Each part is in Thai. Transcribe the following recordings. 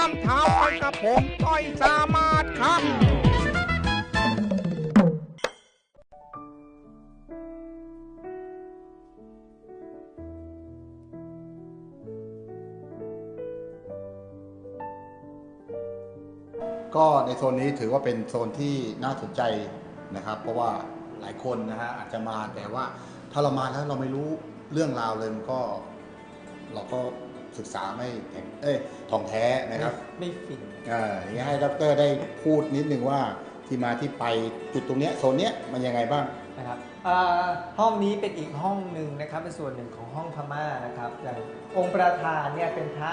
ดำเท้าไปกับผมต้อยสามารถครับ ก็ในโซนนี้ถือว่าเป็นโซนที่น่าสนใจนะครับ เพราะว่าหลายคนนะฮะอาจจะมาแต่ว่าถ้าเรามาแล้วเราไม่รู้เรื่องราวเลยมันก็เราก็ ศึกษาไม่แข็งเอ้ยทองแท้นะครับ ไม่ฟินอ่าอย่างนี้ให้ดรได้พูดนิดนึงว่าที่มาที่ไปจุดตรงเนี้ยโซนเนี้ยมันยังไงบ้างนะครับอ่าห้องนี้เป็นอีกห้องหนึ่งนะครับเป็นส่วนหนึ่งของห้องพม่านะครับอย่างองค์ประธานเนี่ยเป็นพระ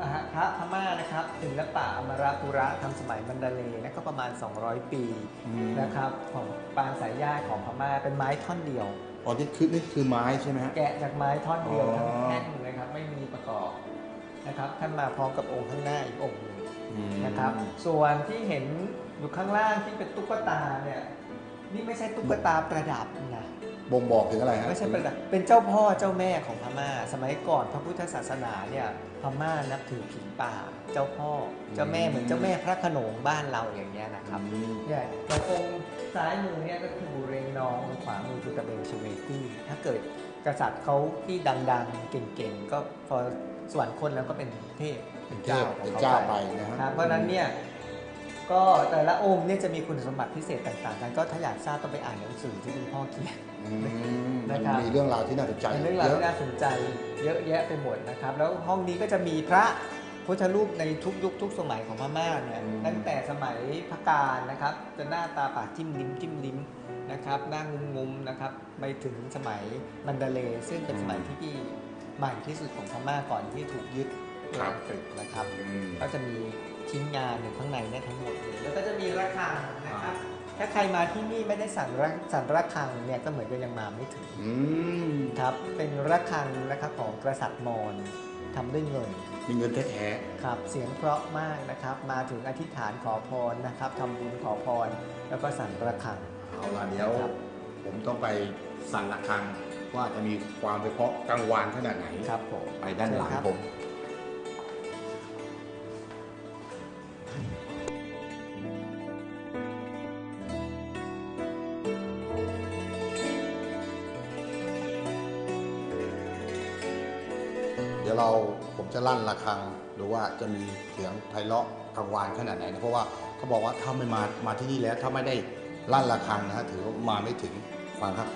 อ่าฮะพระพม่านะครับศิลปะอมรปุระทำสมัยมันดาเลย์นะก็ประมาณ 200 ปีอืมนะครับของปางสายญาติของพม่าเป็นไม้ท่อนเดียวอ๋อนี่คือนี่คือไม้ใช่ไหมฮะแกะจากไม้ท่อนเดียวอ๋อทั้งแท่งนะครับ ไม่มีประกอบนะครับ ท่านมาพร้อมกับองค์ข้างหน้าอีกองค์หนึ่งอืมนะครับ ส่วนที่เห็นอยู่ข้างล่างที่เป็นตุ๊กตาเนี่ยนี่ไม่ใช่ตุ๊กตาประดับนะบ่งบอกถึงอะไรฮะไม่ใช่ประดับเป็นเจ้าพ่อเจ้าแม่ของพม่า สมัยก่อนพระพุทธศาสนาเนี่ยพม่านับถือผีป่า เจ้าพ่อเจ้าแม่เหมือนเจ้าแม่พระโขนงบ้านเราอย่างเงี้ยนะครับอืมเนี่ยอย่างองค์ซ้ายมือเนี่ยก็คือบูเรงนององค์ขวามือคือตะเบงชเวตี้ถ้าเกิด กษัตริย์เขาที่ดังๆ เก่งๆ ก็พอสวรรคตแล้วก็เป็นเทพเป็นเทเจ้าพของเป็นเขาเจ้าไปไปนะฮะครับเพราะฉะนั้นเนี่ยก็แต่ละองค์เนี่ยจะมีคุณสมบัติพิเศษต่างๆ กันก็ถ้าอยากทราบต้องไปอ่านหนังสือที่คุณพ่อเขียนอืมนะครับมีเรื่องราวที่น่าสนใจเป็นเรื่องราวเยอะที่น่าสนใจเยอะแยะไปหมดนะครับ แล้วห้องนี้ก็จะมีพระ พุทธรูปในทุกยุคทุกสมัยของพม่าเนี่ยตั้งแต่สมัยพระการนะครับจะหน้าตาปากจิ้มลิ้มจิ้มลิ้มนะครับหน้างุมงุมๆนะครับไปถึงสมัยมันดาเลย์ซึ่งเป็นสมัยที่ที่ใหม่ที่สุดของพม่าก่อนที่ถูกยึดโดยอังกฤษนะครับอืมก็จะมีชิ้นงานอยู่ข้างในเนี่ยทั้งหมดเลยแล้วก็จะมีระฆังนะครับถ้าใครมาที่นี่ไม่ได้สั่นระสั่นระฆังเนี่ยก็เหมือนกับยังมาไม่ถึงอืมครับเป็นระฆังนะครับของกษัตริย์มอญ ทำด้วยเงิน มีเงินแท้ครับเสียงเพราะมากนะครับ มาถึงอธิษฐานขอพรนะครับทำบุญขอพร แล้วก็สั่นระฆัง ๆเอาล่ะเดี๋ยว ครับ ผมต้องไปสั่นระฆังว่าจะมีความไปเพราะกังวานขนาดไหน ครับผมไปด้านหลังเชิญครับผม เดี๋ยวเราผมจะลั่นระฆังดูว่าจะมีเสียงไพเราะกังวานขนาดไหนนะเพราะว่าเขาบอกว่าถ้าไม่มามาที่นี่แล้วถ้าไม่ได้ลั่นระฆังนะฮะถือว่ามาไม่ถึงฟังครับ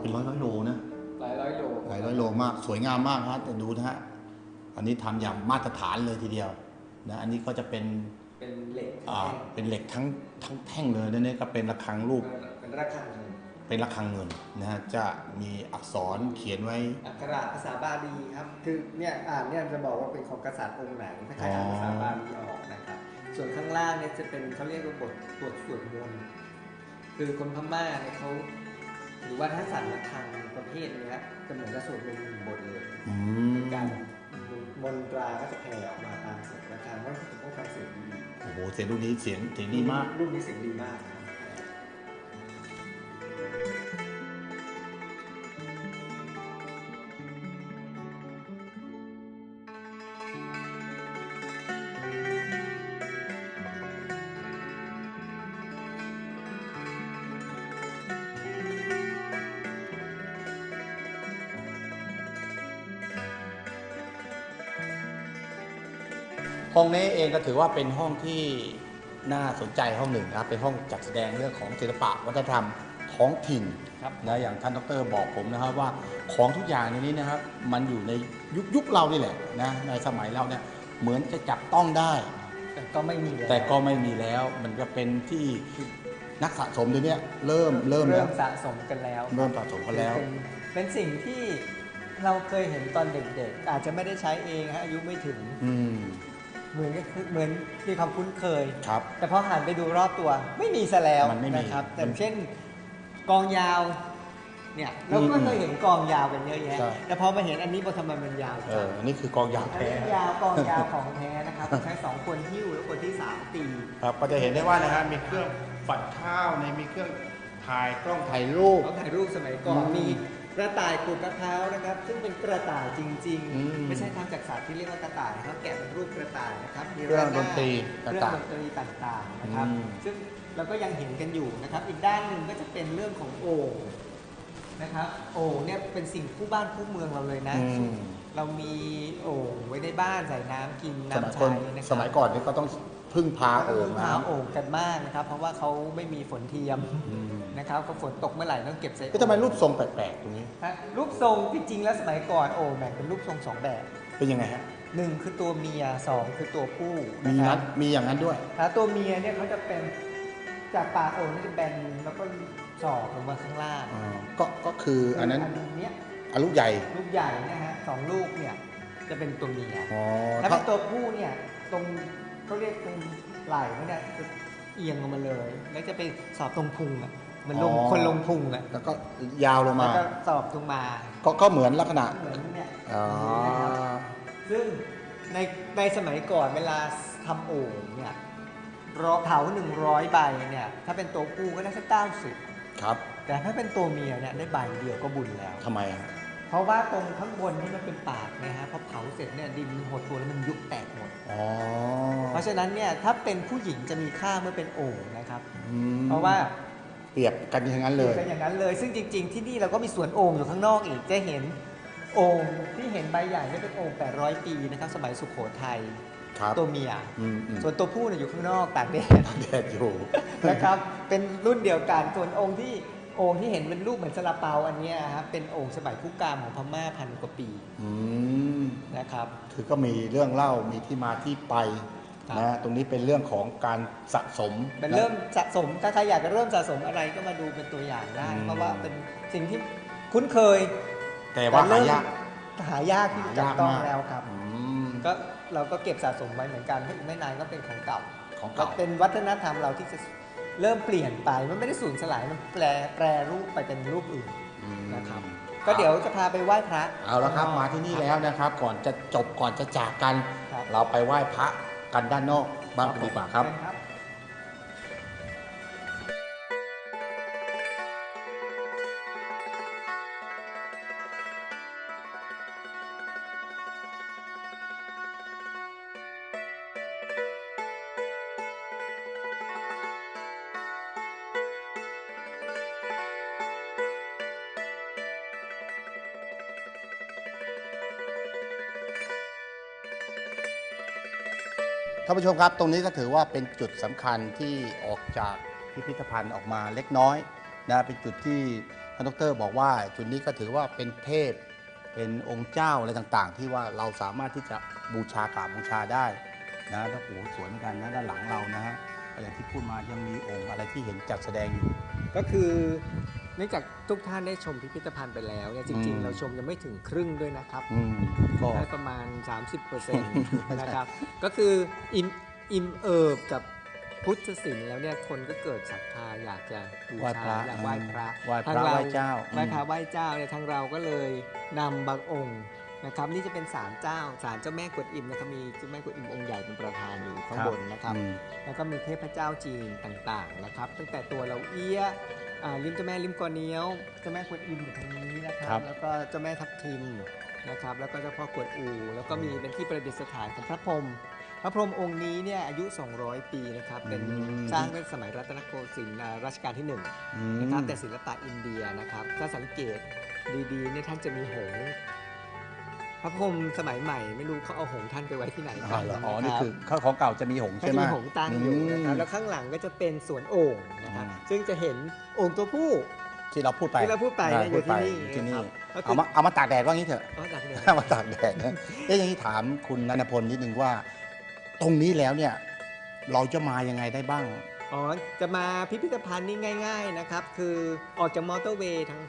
เป็นร้อยร้อยโลนะหลายร้อยโลหลายร้อยโลมากสวยงามมากฮะแต่ดูนะฮะอันนี้ทำอย่างมาตรฐานเลยทีเดียวนะอันนี้ก็จะเป็นเป็นเหล็กอ่าเป็นเหล็กทั้งทั้งแท่งเลยนะเนี่ยก็เป็นระฆังรูปเป็นระฆังเป็นระฆังเงินนะฮะจะมีอักษรเขียนไว้อักขระภาษาบาลีครับคือเนี่ยอ่านเนี่ยจะบอกว่าเป็นของกษัตริย์องค์ไหนถ้าใครอ่านภาษาบาลีออกนะครับ ส่วนข้างล่างเนี่ยจะเป็นเขาเรียกว่าบทบทสวดมนต์คือคนพม่าเนี่ยเขา หรือว่าถ้าสั่นระฆังประเภทเนี้ยจะเหมือนกับสวดมนต์หนึ่งบทเลยอืมเป็นการมนตราก็จะแผ่ออกมาตามเสียงระฆังว่าถึงต้องทำเสียงดีโอ้โหเสียงลูกนี้เสียงเสียงๆดีมาก รูปนี้เสียงดีมากนะครับ ห้องนี้เองก็ถือว่าเป็นห้องที่น่าสนใจห้องหนึ่งนะครับเป็นห้องจัดแสดงเรื่องของศิลปะวัฒนธรรมท้องถิ่นครับนะอย่างท่านดรบอกผมนะครับว่าของทุกอย่างในนี้นะครับมันอยู่ในยุคยุคเรานี่แหละนะในสมัยเราเนี่ยเหมือนจะจับต้องได้ แต่ก็ไม่มีล้วแต่ก็ไม่มีแล้วมันจะเป็นที่นักสะสมเดี๋ยวนี้เริ่มเริ่มเริ่แล้วมสะสมกันแล้วเริ่มสะสมกันแล้วเป็นเป็นสิ่งที่เราเคยเห็นตอนเด็กๆ อาจจะไม่ได้ใช้เองฮะอายุไม่ถึงอืม เหมือนก็คือเหมือนมีความคุ้นเคย ครับ แต่พอหันไปดูรอบตัวไม่มีซะแล้วมันไม่มีนะครับ แต่มันเช่นกองยาวเนี่ยเราก็อืมเคยเห็นกองยาวกันเยอะแยะ ใช่ แต่พอมาเห็นอันนี้บนทำไมมันยาวเอออันนี้คือกองยาวอันแท้ นี้ยาวกองยาวของแท้นะครับ ใช้สองคนหิ้วแล้วคนที่สามตี ครับก็จะเห็นได้ว่านะฮะมีเครื่องฝัดข้าวในมีเครื่องถ่ายกล้องถ่ายรูป เขาถ่ายรูปสมัยก่อนอืมมีก ระต่ายขูดมะพร้าวนะครับ ซึ่งเป็นกระต่ายจริง อืมๆ ไม่ใช่ทำจากสัตว์ที่เรียกว่ากระต่ายนะครับแกะเป็นรูปกระต่ายนะครับมีเครื่องะาดนตรีเครื่องต่างๆดนตรีต่างๆนะครับ อืม ซึ่งเราก็ยังเห็นกันอยู่นะครับ อีกด้านหนึ่งก็จะเป็นเรื่องของโอ่งนะครับโอ่งเนี่ยเป็นสิ่งคู่บ้านคู่เมืองเราเลยนะ อืมเรามีโอ่งไว้ในบ้านใส่น้ำกินสมัยน้ำก่อนใช้นะครับ สมัยก่อนนี่ก็ต้องพึ่งพาโอ่งพาน้ำโอ่งกันมากนะครับ เพราะว่าเขาไม่มีฝนเทียมอืม นะครับก็ฝนตกเมื่อไหร่ต้องเก็บใส่ก็ทำไมรูปทรงแปลกๆตรงนี้ ฮะรูปทรงจริงๆ แล้วสมัยก่อนโอ่งแบ่งเป็นรูปทรงสองแบบเป็นยังไงฮะหนึ่งคือตัวเมียสองคือตัวผู้มีนะคนั้รันบมีอย่างนั้นด้วย ถ้าตัวเมียเนี่ยเขาจะเป็นจากปากโอ่งนี่จะแบนแล้วก็สอกลงมาข้างล่างอ๋อก็ก็คืออันนั้นอันเนี้ยอันลูกใหญ่ลูกใหญ่นะฮะสองลูกเนี่ยจะเป็นตัวเมีย อ๋อถ้าถ้าเป็นตัวผู้เนี่ยตรงเขาเรียกตรงไหล่เขาเนี่ยจะเอียงลงมาเลย แล้วจะไปสอบตรงพุงอะ เหมันลงคนลงพุงอะแล้วก็ยาวลงแล้วมาก็สอบลงมาก็ก็เหมือนลักษณะเหมือนเนี่ยอ๋อซึ่งในในสมัยก่อนเวลาทำโอ่งเนี่ยรอเผาหนึ่งร้อยใบเนี่ยถ้าเป็นตัวผู้ก็ได้สักเก้าสิบครับแต่ถ้าเป็นตัวเมียเนี่ยได้ใบเดียวก็บุญแล้ว ทำไมฮะเพราะว่าตรงข้างบนที่มันเป็นปากนะฮะพอเผาเสร็จเนี่ยดินหดตัวแล้วมันยุบแตกหมด อ๋อเพราะฉะนั้นเนี่ยถ้าเป็นผู้หญิงจะมีค่าเมื่อเป็นโอ่งนะครับ อืมเพราะว่า เปรียบกันอย่างนั้นเลยเป็นอย่างนั้นเลย ซึ่งจริง ๆ ที่นี่เราก็มีสวนโอ่งอยู่ข้างนอกอีกจะเห็นโอ่งที่เห็นใบใหญ่เนี่ยเป็นโอ่ง800 ปีนะครับสมัยสุโขทัยครับตัวเมีย อืมอืมส่วนตัวผู้เนี่ยอยู่ข้างนอกตากแดด แดดอยู่ นะครับ เป็นรุ่นเดียวกัน ส่วนองค์ที่โอ่งที่เห็นเป็นรูปเหมือนซาลาเปาอันเนี้ยครับเป็นโอ่งสมัยคุกกามของพม่าพันกว่าปีอืมนะครับ คือก็มีเรื่องเล่ามีที่มาที่ไป ครับนะตรงนี้เป็นเรื่องของการสะสมเป็นเริ่มสะสมถ้าใครอยากจะเริ่มสะสมอะไรก็มาดูเป็นตัวอย่างได้อืมเพราะว่าเป็นสิ่งที่คุ้นเคย แต่ว่าหายากแต่หายากที่จะจับต้องแล้วครับอืมก็เราก็เก็บสะสมไว้เหมือนกันไม่ไม่นานก็เป็นของเก่าของก็เก่าเป็นวัฒนธรรมเราที่จะเริ่มเปลี่ยนไปมันไม่ได้สูญสลายมันแปลแปรรูปไปเป็นรูปอื่นอืมนะครับก็เดี๋ยวจะพาไปไหว้พระ เอาละครับมาที่นี่แล้วนะครับ ก่อนจะจบก่อนจะจากกันครับเราไปไหว้พระ กันด้านนอกบ้านปฏิบัติครับ ท่านผู้ชมครับ ตรงนี้ก็ถือว่าเป็นจุดสำคัญที่ออกจากพิพิธภัณฑ์ออกมาเล็กน้อยนะเป็นจุดที่ท่านดรบอกว่าจุดนี้ก็ถือว่าเป็นเทพ เป็นองค์เจ้าอะไรต่างๆ ที่ว่าเราสามารถที่จะบูชากราบบูชาได้นะแล้วโอ้โหสวยเหมือนกันนะด้านหลังเรานะฮะอย่างที่พูดมายังมีองค์อะไรที่เห็นจัดแสดงอยู่ ก็คือ นื่องจากทุกท่านได้ชมพิพิธภัณฑ์ไปแล้วเนี่ยจริง อืมๆเราชมยังไม่ถึงครึ่งด้วยนะครับอืมก็ ได้ประมาณ 30%นะครับ ก็คืออิ่มอิ่มเอิบกับพุทธศิลป์แล้วเนี่ยคนก็เกิดศรัทธาอยากจะบูไหว้พชาระอยากไหว้พระไหว้พระทางไหว้เจ้าไหว้พระไหว้เจ้าเนี่ยทางเราก็เลยนำบางองค์นะครับ นี่จะเป็นศาลเจ้าศาลเจ้าแม่กวนอิมนะครับมีเจ้าแม่กวนอิมองค์ใหญ่เป็นประธานอยู่ข้างบนนะครับ อืม แล้วก็มีเทพเจ้าจีนต่างๆนะครับ ตั้งแต่ตัวเราเอี้ย อ่าลิมเจ้าแม่ลิมกอเนียวเจ้าแม่กวนอิมอยู่ทางนี้นะคครัรับ บ แล้วก็เจ้าแม่ทับทิมนะครับ แล้วก็เจ้าพ่อกวนอู แล้วก็มีเป็นที่ประดิษฐานของพระพรหมพระพรหมองค์นี้เนี่ยอายุ 200 ปีนะครับเป็นอืม สร้างในสมัยรัตนโกสินทร์อ่ารัชกาลที่หนึ่งอืมนะครับแต่ศิลปะอินเดียนะครับถ้าสังเกตดีๆเนี่ยท่านจะมีหงส์ พระพรหมสมัยใหม่ ไม่รู้เขาเอาหงส์ท่านไปไว้ที่ไหนอ๋กัอนเหรออ๋อนะนี่รับ คือข้าวของเก่าจะมีหงส์ก็ใช่จะไหม มีหงส์ตั้งอยู่นะครับมแล้วข้างหลังก็จะเป็นสวนโอ่งนะครับอืม ซึ่งจะเห็นโอ่งตัวผู้ ที่เราพูดไปที่เราพูดไปเนี่ยอยู่ที่นี่ที่นี่ครับเอามาเอามาตากแดดว่างี้เถอะก็จากเนี่ยเอามาตากแดดนะเอ๊ะอย่างนี้ถามคุณนันพลนิดนึงว่า ตรงนี้แล้วเนี่ย เราจะมายังไงได้บ้าง อ๋อ จะมาพิพิธภัณฑ์นี่ง่าย ๆนะครับ คือออกจากมอเตอร์เวย์ทั้ง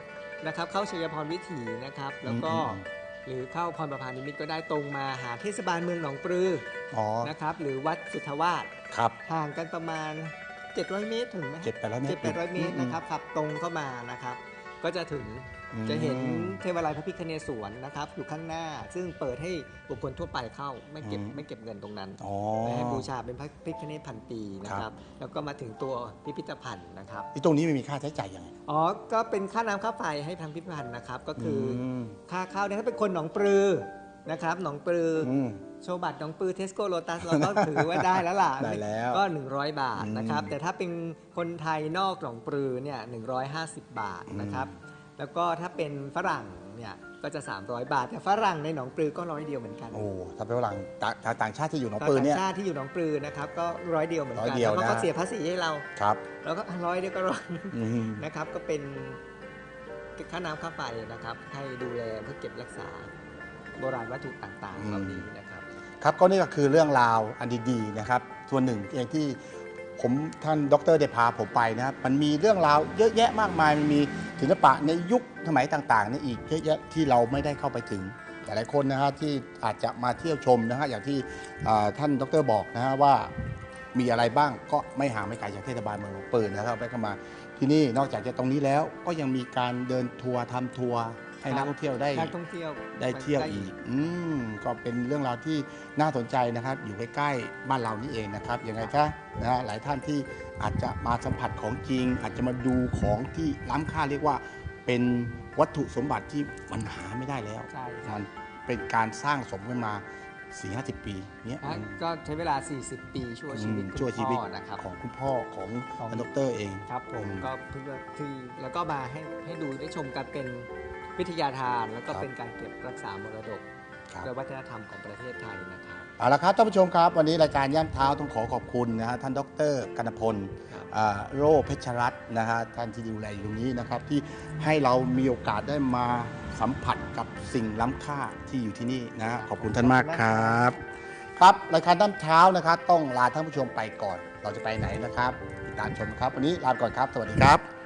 นะครับ เข้าชัยพรวิถีนะครับ แล้วก็อืมอื หรือเข้าพรประพานิมิตรก็ได้ตรงมาหาเทศบาลเมืองหนองปลืออ๋อ นะครับ หรือวัดสุทธวาสครับ ห่างกันประมาณ 700 เมตรถึงไหมเจ็ดแปดร้อยเมตรเจ็ดแปดร้อยเมตรนะครับขับตรงเข้ามานะครับ ก็จะถึงอืม จะเห็นเทวาลัยพระพิคเนศวรนะครับ อยู่ข้างหน้าซึ่งเปิดให้บุคคลทั่วไปเข้าไม่เก็บอืมไม่เก็บเงินตรงนั้นอ๋อไม่ให้บูชาเป็นพระพิคเนศพันปีนะคครัรับบแล้วก็มาถึงตัวพิพิธภัณฑ์นะครับที่ตรงนี้ไม่มีค่าใช้จ่ายยังไงอ๋อก็เป็นค่าน้ำค่าไฟให้ทางพิพิธภัณฑ์นะครับ ก็คืออมค่าเข้าเนี่ยถ้าเป็นคนหนองปลือนะครับหนองปลือออืมโชว์บัตรหนองปลือเทสโก้โลตัสเราก็ถือว่าได้แล้วล่ะได้แล้วก็ 100 บาทนะครับอืมแต่ถ้าเป็นคนไทยนอกหนองปลือเนี่ย150 บาทนะครับ แล้วก็ถ้าเป็นฝรั่งเนี่ยก็จะ 300 บาท แต่ฝรั่งในหนองปลือก็ร้อยเดียวเหมือนกันโอ้ถ้าเป็นฝรั่งต่างชาวต่างชาติที่อยู่หนองปืนเนี่ยต่างชาติที่อยู่หนองปลือนะครับก็ร้อยเดียวเหมือนร้กัอนยเดียวแล้วก็นะ เขาเสียภาษีให้เรา ครับแล้วก็ร้อยเดียวก็ร้อยอืมนะครับ ก็เป็นค่าน้ำค่าไฟนะครับ ให้ดูแลเพื่อเก็บรักษาโบราณวัตถุต่างๆเหล่านี้นะครับ ครับก็นี่ก็คือเรื่องราวอันดีๆนะครับ ส่วนหนึ่งเองที่ผมท่านดรได้พาผมไปนะครับมันมีเรื่องราวเยอะแยะมากมายมันมี ศิลปะในยุคสมัยต่างๆนี่อีกเยอะแยะที่เราไม่ได้เข้าไปถึงหลายคนนะฮะที่อาจจะมาเที่ยวชมนะฮะอย่างที่อ่าท่านดรบอกนะฮะว่ามีอะไรบ้างก็ไม่ห่างไม่ไกลจากเทศบาลเมืองหนองปืนนะครับไปเข้ามาที่นี่นอกจากจะตรงนี้แล้วก็ยังมีการเดินทัวร์ทำทัวร์ ให้นักท่องเที่ยวได้นักท่องเที่ยวได้เที่ยวอีกอืมก็เป็นเรื่องราวที่น่าสนใจนะครับ อยู่ใกล้ๆบ้านเรานี่เองนะครับยังไงคะนะฮะหลายท่านที่อาจจะมาสัมผัสของจริง อาจจะมาดูของที่ล้ำค่าเรียกว่าเป็นวัตถุสมบัติที่มันหาไม่ได้แล้วใช่ครับมันเป็นการสร้างสมขึ้นมา4 5 0 ปีเนี้ยนะก็ใช้เวลา 40 ปีชั่วชีวิตอืมคุณชั่วชีวิตพ่อนะครับ ของคุณพ่อของของท่านดรเอง ครับผมอืมก็เพื่อที่แล้วก็มาให้ให้ดูได้ชมกันเป็น วิทยาทานแล้วก็ครับเป็นการเก็บรักษามรดกครับและวัฒนธรรมของประเทศไทยนะครับ เอาละครับท่านผู้ชมครับ วันนี้รายการย่ำเท้าต้องขอขอบคุณนะฮะท่านดรกนพลครับ อ่าโรเพชรรัตน์นะฮะท่านที่ดูแลอยู่ตรงนี้นะครับ ที่ให้เรามีโอกาสได้มาสัมผัสกับสิ่งล้ำค่าที่อยู่ที่นี่นะฮะขอบคุณท่านมากครับ ครับรายการด้านเช้านะครับ ต้องลาท่านผู้ชมไปก่อน เราจะไปไหนนะครับติดตามชมครับ วันนี้ลาไปก่อนครับ สวัสดีครับ